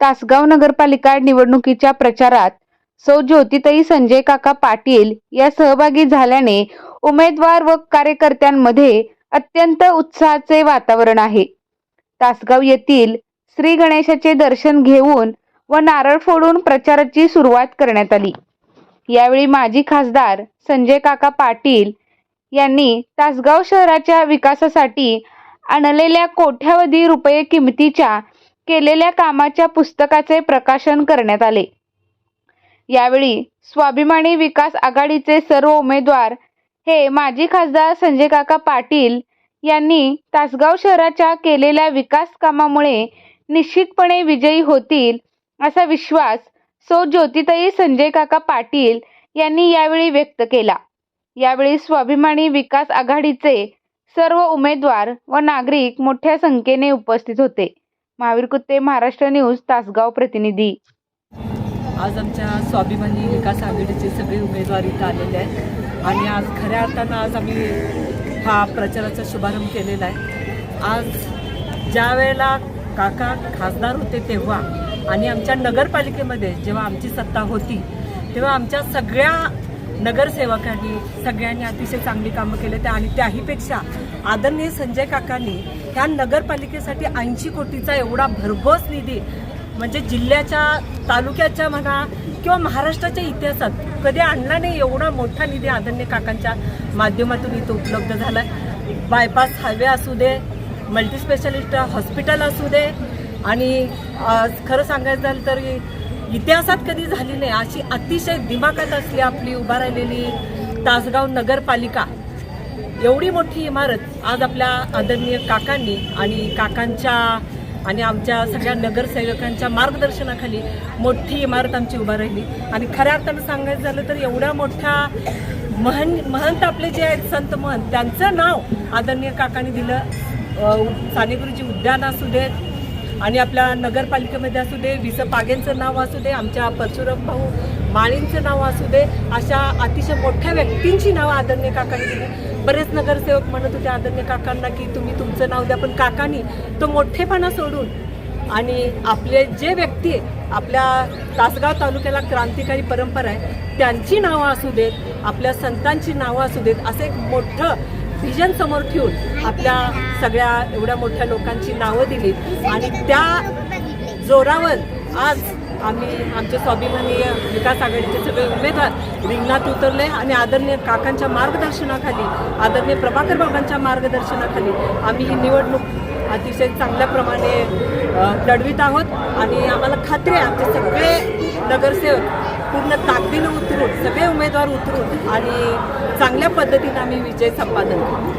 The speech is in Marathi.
तासगाव नगरपालिका निवडणुकीच्या प्रचारात सौ ज्योतिताई संजय काका पाटील या सहभागी झाल्याने उमेदवार व कार्यकर्त्यांमध्ये अत्यंत उत्साहाचे वातावरण आहे. तासगाव येथील श्री गणेशाचे दर्शन घेऊन व नारळ फोडून प्रचाराची सुरुवात करण्यात आली. यावेळी माजी खासदार संजय काका पाटील यांनी तासगाव शहराच्या विकासासाठी आणलेल्या कोट्यावधी रुपये किमतीच्या केलेल्या कामाच्या पुस्तकाचे प्रकाशन करण्यात आले. यावेळी स्वाभिमानी विकास आघाडीचे सर्व उमेदवार हे माजी खासदार संजय काका पाटील यांनी तासगाव शहराच्या केलेल्या विकास कामामुळे निश्चितपणे विजयी होतील असा विश्वास सौ ज्योतिताई संजय काका पाटील यांनी यावेळी व्यक्त केला. यावेळी स्वाभिमानी विकास आघाडीचे सर्व उमेदवार व नागरिक मोठ्या संख्येने उपस्थित होते. महावीर कुत्ते महाराष्ट्र न्यूज तासगाव प्रतिनिधी. आज आमच्या स्वाभिमानी विकास आघाडीचे सगळे उमेदवार इथं आलेले आहेत. आणि आज खऱ्या अर्थानं आज आम्ही हा प्रचाराचा शुभारंभ केलेला आहे. आज ज्या वेळेला काका खासदार होते तेव्हा आणि आमच्या नगरपालिकेमध्ये जेव्हा आमची सत्ता होती तेव्हा आमच्या सगळ्या नगरसेवकांनी सगळ्यांनी अतिशय चांगली कामं केले त्या आणि त्याहीपेक्षा आदरणीय संजय काकांनी ह्या नगरपालिकेसाठी ऐंशी कोटीचा एवढा भरघोस निधी म्हणजे जिल्ह्याच्या तालुक्याच्या म्हणा किंवा महाराष्ट्राच्या इतिहासात कधी आणला नाही एवढा मोठा निधी आदरणीय काकांच्या माध्यमातून इथं उपलब्ध झाला बायपास हायवे असू दे मल्टीस्पेशालिस्ट हॉस्पिटल असू दे. आणि खरं सांगायचं झालं तर इतिहासात कधी झाली नाही अशी अतिशय दिमाखात असली आपली उभा राहिलेली तासगाव नगरपालिका. एवढी मोठी इमारत आज आपल्या आदरणीय काकांनी आणि काकांच्या आणि आमच्या सगळ्या नगरसेवकांच्या मार्गदर्शनाखाली मोठी इमारत आमची उभा राहिली. आणि खऱ्या अर्थानं सांगायचं झालं तर एवढ्या मोठ्या महन महंत आपले जे आहेत संत महंत त्यांचं नाव आदरणीय काकांनी दिलं. सानेगुरुजी उद्यान असू देत आणि आपल्या नगरपालिकेमध्ये असू दे वि स पागेंचं नाव असू दे आमच्या परशुराम भाऊ माळींचं नाव असू दे अशा अतिशय मोठ्या व्यक्तींची नावं आदरणीय काकांनी दिली. बरेच नगरसेवक म्हणत होते आदरणीय काकांना की तुम्ही तुमचं नाव द्या पण काकांनी तो मोठेपणा सोडून आणि आपले जे व्यक्ती आपल्या तासगाव तालुक्याला क्रांतिकारी परंपरा आहे त्यांची नावं असू देत आपल्या संतांची नावं असू देत असं एक मोठं व्हिजन समोर ठेवून आपल्या सगळ्या एवढ्या मोठ्या लोकांची नावं दिली. आणि त्या जोरावर आज आम्ही आमचे स्वाभिमानीय विकास आघाडीचे सगळे उमेदवार रिंगणात उतरले आणि आदरणीय काकांच्या मार्गदर्शनाखाली आदरणीय प्रभाकर बाबांच्या मार्गदर्शनाखाली आम्ही ही निवडणूक अतिशय चांगल्या प्रमाणे लढवीत आहोत. आणि आम्हाला खात्री आहे आमचे सगळे नगरसेवक पूर्ण ताकदीनं उतरून सगळे उमेदवार उतरून आणि चांगल्या पद्धतीनं आम्ही विजय संपादन करू.